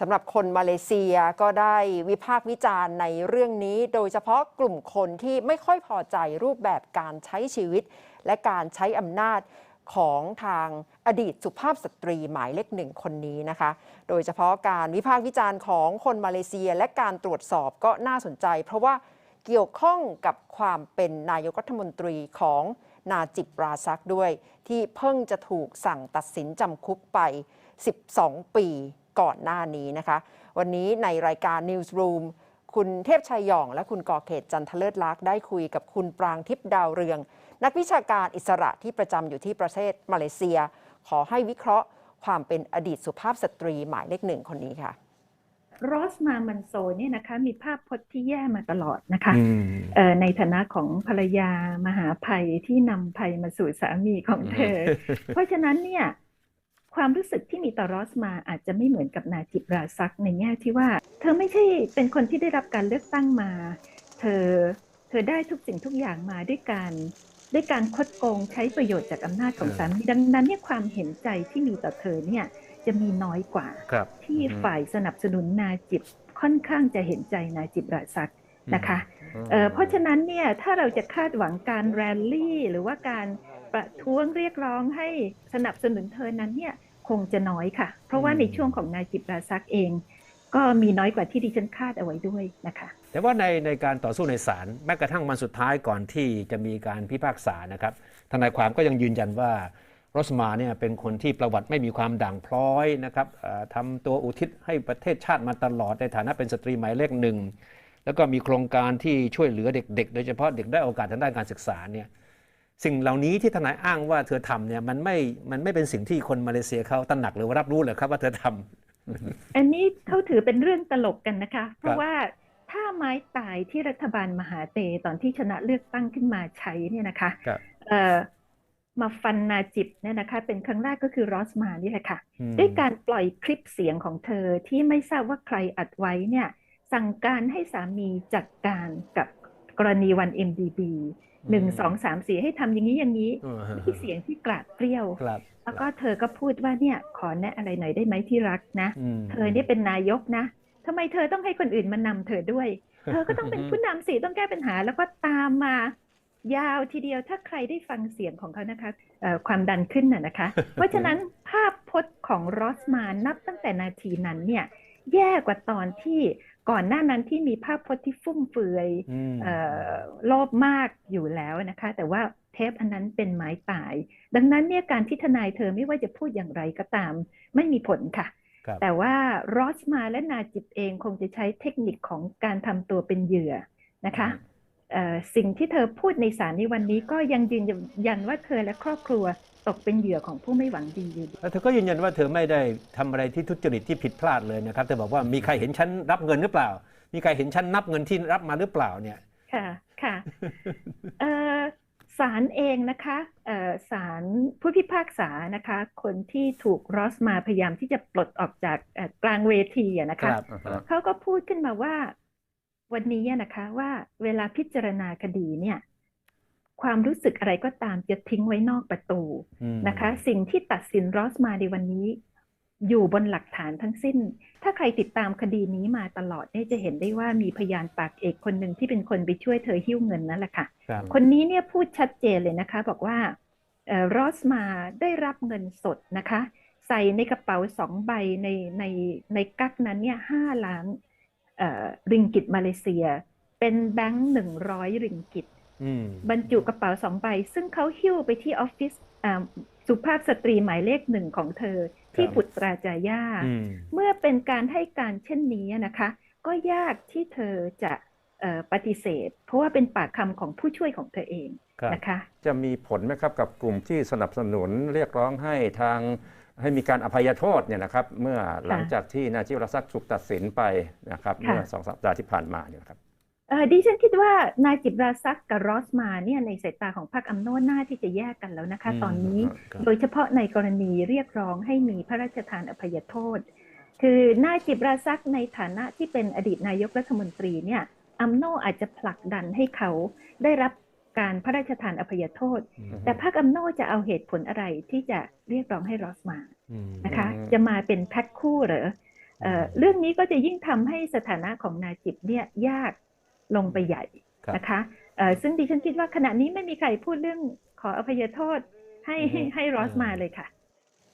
สำหรับคนมาเลเซียก็ได้วิพากษ์วิจารณ์ในเรื่องนี้ โดยเฉพาะกลุ่มคนที่ไม่ค่อยพอใจรูปแบบการใช้ชีวิต และการใช้อำนาจของทางอดีตสุภาพสตรีหมายเลขหนึ่งคนนี้นะคะ โดยเฉพาะการวิพากษ์วิจารณ์ของคนมาเลเซียและการตรวจสอบก็น่าสนใจ เพราะว่าเกี่ยวข้องกับความเป็นนายกรัฐมนตรีของนาจิบราซักด้วย ที่เพิ่งจะถูกสั่งตัดสินจำคุกไป 12 ปี ก่อนหน้านี้นะคะ วันนี้ในรายการ Newsroom คุณเทพชัยหย่อง และคุณกอเขตจันทเลิศลักษณ์ได้คุยกับคุณปรางทิพย์ดาวเรือง นักวิชาการอิสระที่ประจำอยู่ที่ประเทศมาเลเซีย ขอให้วิเคราะห์ความเป็นอดีตสุภาพสตรีหมายเลขหนึ่งคนนี้ค่ะรอสมามันโซเนี่ยนะคะมีภาพพจน์ที่แย่มาตลอดนะคะอืมเอ่อในฐานะของภรรยามหาภัยที่นำภัยมาสู่สามีของเธอ เพราะฉะนั้นเนี่ย ความรู้สึกที่มีต่อรอสมาอาจจะไม่เหมือนกับนาจิบราซักในแง่ที่ว่า เธอไม่ใช่เป็นคนที่ได้รับการเลือกตั้งมา เธอเธอได้ทุกสิ่งทุกอย่างมาด้วยการด้วยการคดโกงใช้ประโยชน์จากอำนาจของสามีดังนั้นเนี่ยความเห็นใจที่มีต่อเธอเนี่ยจะมีน้อยกว่าครับที่อืมฝ่ายสนับสนุนนาจิบค่อนข้างจะเห็นใจนาจิบราซักนะคะเอ่อเพราะฉะนั้นเนี่ยถ้าเราจะคาดหวังการแรลลี่ หรือว่าการ ประท้วงเรียกร้องให้สนับสนุนเธอนั้นเนี่ยคงจะน้อยค่ะ เพราะว่าอืมในช่วงของนาจิบราซักเอง ก็มีน้อยกว่าที่ดิฉันคาดเอาไว้ด้วยนะคะ แต่ว่าในในการต่อสู้ในศาลแม้กระทั่งวันสุดท้ายก่อนที่จะมีการพิพากษานะครับทนายความก็ยังยืนยันว่ารสมาเนี่ยเป็นคนที่ประวัติไม่มีความด่างพร้อยนะครับเอ่อทำตัวอุทิศให้ประเทศชาติมาตลอดในฐานะเป็นสตรีหมายเลขหนึ่งแล้วก็มีโครงการที่ช่วยเหลือเด็กๆ โดยเฉพาะเด็กได้โอกาสทางด้านการศึกษาเนี่ย สิ่งเหล่านี้ที่ทนายอ้างว่าเธอทำเนี่ยมันไม่มันไม่เป็นสิ่งที่คนมาเลเซียเขาตระหนักหรือว่ารับรู้เลยครับว่าเธอทำอันนี้เขาถือเป็นเรื่องตลกกันนะคะ เพราะว่าถ้าไม้ตายที่รัฐบาลมหาเตตอนที่ชนะเลือกตั้งขึ้นมาใช้เนี่ยนะคะครับเอ่อมาฟันนาจิบเนี่ยนะคะ เป็นครั้งแรกก็คือรอสมานี่แหละค่ะอืมด้วยการปล่อยคลิปเสียงของเธอที่ไม่ทราบว่าใครอัดไว้เนี่ย สั่งการให้สามีจัดการกับกรณีวัน MDB หนึ่งสองสามสี่ให้ทำอย่างนี้อย่างนี้อืมที่เสียงที่กราดเกรี้ยวครับแล้วก็เธอก็พูดว่าเนี่ยขอแนะอะไรหน่อยได้ไหมที่รักนะมเธอเนี่ยเป็นนายกนะทำไมเธอต้องให้คนอื่นมานำเธอด้วย เธอก็ต้องเป็นผู้นำสิต้องแก้ปัญหา แล้วก็ตามมายาวทีเดียวถ้าใครได้ฟังเสียงของเขานะคะเอ่อความดันขึ้นน่ะนะคะ เพราะฉะนั้นภาพพจน์ของรอสมานับตั้งแต่นาทีนั้นเนี่ยแย่กว่าตอนที่ ก่อนหน้านั้นที่มีภาพพจน์ที่ฟุ่มเฟือยอืมเอ่อโลภมากอยู่แล้วนะคะ แต่ว่าเทปอันนั้นเป็นไม้ตาย ดังนั้นเนี่ยการที่ทนายเธอไม่ว่าจะพูดอย่างไรก็ตาม ไม่มีผลค่ะครับแต่ว่ารอสมาและนาจิบเองคงจะใช้เทคนิคของการทำตัวเป็นเหยื่อนะคะเอ่อ สิ่งที่เธอพูดในศาลในวันนี้ก็ยังยืนยันว่าเธอและครอบครัวตกเป็นเหยื่อของผู้ไม่หวังดีอยู่แล้วเธอก็ยืนยันว่าเธอไม่ได้ทำอะไรที่ทุจริตที่ผิดพลาดเลยนะครับ เธอบอกว่ามีใครเห็นฉันรับเงินหรือเปล่า มีใครเห็นฉันนับเงินที่รับมาหรือเปล่าเนี่ย ค่ะ ค่ะเอ่อศาลเองนะคะเอ่อศาลผู้พิพากษานะคะ คนที่ถูกรอสมาพยายามที่จะปลดออกจากเอ่อกลางเวทีอะนะคะ เขาก็พูดขึ้นมาว่า วันนี้อะนะคะว่าเวลาพิจารณาคดีเนี่ยความรู้สึกอะไรก็ตามจะทิ้งไว้นอกประตูอืมนะคะ สิ่งที่ตัดสินรอสมาในวันนี้ อยู่บนหลักฐานทั้งสิ้น ถ้าใครติดตามคดีนี้มาตลอดเนี่ยจะเห็นได้ว่ามีพยานปากเอกคนหนึ่งที่เป็นคนไปช่วยเธอหิ้วเงินนั่นแหละค่ะครับคนนี้เนี่ยพูดชัดเจนเลยนะคะ บอกว่าเอ่อรอสมาได้รับเงินสดนะคะ ใส่ในกระเป๋าสองใบในในในกั๊กนั้นเนี่ยห้าล้านเอ่อ ริงกิตมาเลเซีย เป็นแบงค์หนึ่งร้อยริงกิตอืมบรรจุกระเป๋าสองใบ ซึ่งเขาหิ้วไปที่ออฟฟิศอ่าสุภาพสตรีหมายเลขหนึ่งของเธอ ที่ครับปุตราจาย่าอืมเมื่อเป็นการให้การเช่นนี้นะคะ ก็ยากที่เธอจะเอ่อปฏิเสธ เพราะว่าเป็นปากคำของผู้ช่วยของเธอเองครับนะคะ จะมีผลไหมครับกับกลุ่มที่สนับสนุนเรียกร้องให้ทาง ให้มีการอภัยโทษเนี่ยนะครับ เมื่อหลังจากที่นาจิวรศักดิ์ถูกตัดสินไปนะครับค่ะเมื่อสองสัปดาห์ที่ผ่านมาเนี่ยนะครับเอ่อดิฉันคิดว่านายจิบราซักกับรอสมาเนี่ยในสายตาของพรรคอัมโนน่าที่จะแยกกันแล้วนะคะอืมตอนนี้ครับโดยเฉพาะในกรณีเรียกร้องให้มีพระราชทานอภัยโทษ คือนายจิบราซักในฐานะที่เป็นอดีตนายกรัฐมนตรีเนี่ยอัมโนอาจจะผลักดันให้เขาได้รับ การพระราชทานอภัยโทษอืมแต่พรรคอัมโนจะเอาเหตุผลอะไรที่จะเรียกร้องให้รอสมาอืมนะคะอืมจะมาเป็นแพ็คคู่เหรอเอ่อเรื่องนี้ก็จะยิ่งทำให้สถานะของนาจิบเนี่ยยากลงไปใหญ่ครับนะคะเอ่อซึ่งดิฉันคิดว่าขณะนี้ไม่มีใครพูดเรื่องขออภัยโทษให้อือฮึให้รอสมาเลยค่ะ